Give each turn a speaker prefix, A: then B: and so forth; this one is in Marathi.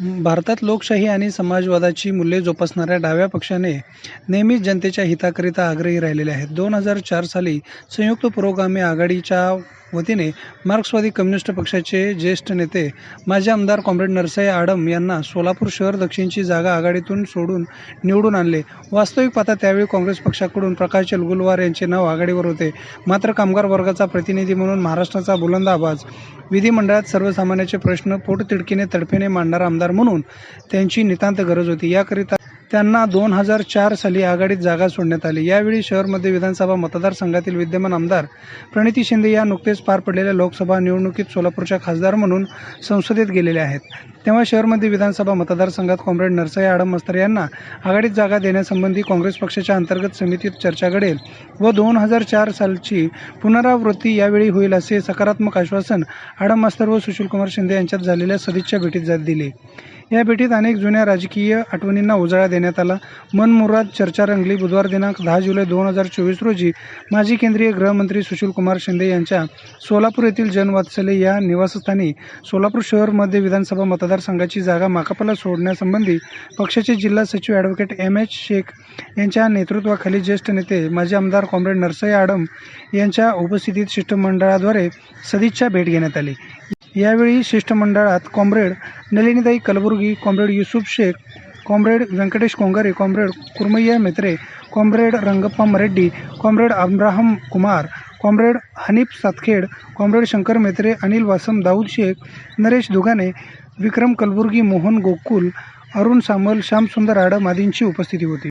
A: भारतात लोकशाही आणि समाजवादाची मूल्ये जोपासणाऱ्या डाव्या पक्षाने नेहमीच जनतेच्या हिताकरिता आग्रही राहिलेले आहेत. दोन हजार चार साली संयुक्त पुरोगामी आघाडीच्या वतीने मार्क्सवादी कम्युनिस्ट पक्षाचे ज्येष्ठ नेते माजी आमदार कॉम्रेड नरसाई आडम यांना सोलापूर शहर दक्षिणची जागा आघाडीतून सोडून निवडून आणले. वास्तविक पाहता त्यावेळी काँग्रेस पक्षाकडून प्रकाश चलगुलवार यांचे नाव आघाडीवर होते. मात्र कामगार वर्गाचा प्रतिनिधी म्हणून महाराष्ट्राचा बुलंद आवाज. विधिमंडळात सर्वसामान्याचे प्रश्न पोटतिडकीने तडफेने मांडणारा आमदार म्हणून त्यांची नितांत गरज होती. याकरिता त्यांना दोन हजार चार साली आघाडीत जागा सोडण्यात आली. यावेळी शहरमध्ये विधानसभा मतदारसंघातील विद्यमान आमदार प्रणिती शिंदे या नुकतेच पार पडलेल्या लोकसभा निवडणुकीत सोलापूरच्या खासदार म्हणून संसदेत गेलेल्या आहेत. तेव्हा शहरमध्ये विधानसभा मतदारसंघात कॉम्रेड नरसाई आडम मस्तर यांना आघाडीत जागा देण्यासंबंधी काँग्रेस पक्षाच्या अंतर्गत समितीत चर्चा घडेल व दोन हजार चार सालची पुनरावृत्ती यावेळी होईल असे सकारात्मक आश्वासन आडम मास्तर व सुशीलकुमार शिंदे यांच्यात झालेल्या सदिच्छा भेटीत जात दिले. या भेटीत अनेक जुन्या राजकीय आठवणींना उजाळा देण्यात आला. मनमुराद चर्चा रंगली बुधवार दिनांक दहा जुलै दोन हजार चोवीस रोजी माजी केंद्रीय गृहमंत्री सुशीलकुमार शिंदे यांच्या सोलापूर येथील जनवात्सल्य या निवासस्थानी सोलापूर शहरमध्ये विधानसभा मतदारसंघाची जागा माकापाला सोडण्यासंबंधी पक्षाचे जिल्हा सचिव ॲडव्होकेट एम एच शेख यांच्या नेतृत्वाखाली ज्येष्ठ नेते माजी आमदार कॉम्रेड नरसय आडम यांच्या उपस्थितीत शिष्टमंडळाद्वारे सदिच्छा भेट घेण्यात आली. यावेळी शिष्टमंडळात comrade Nalinitai Kalburgi comrade Yusuf Shaikh comrade Venkatesh Kongare comrade Kurmayya Metre comrade Rangappa Reddy comrade Abraham Kumar comrade Hanif Satkhed comrade Shankar Metre Anil Vasam Daud Shaikh Naresh Dugane Vikram Kalburgi Mohan Gokul Arun Samal Shyamsundar Adam आदींची उपस्थिती होती.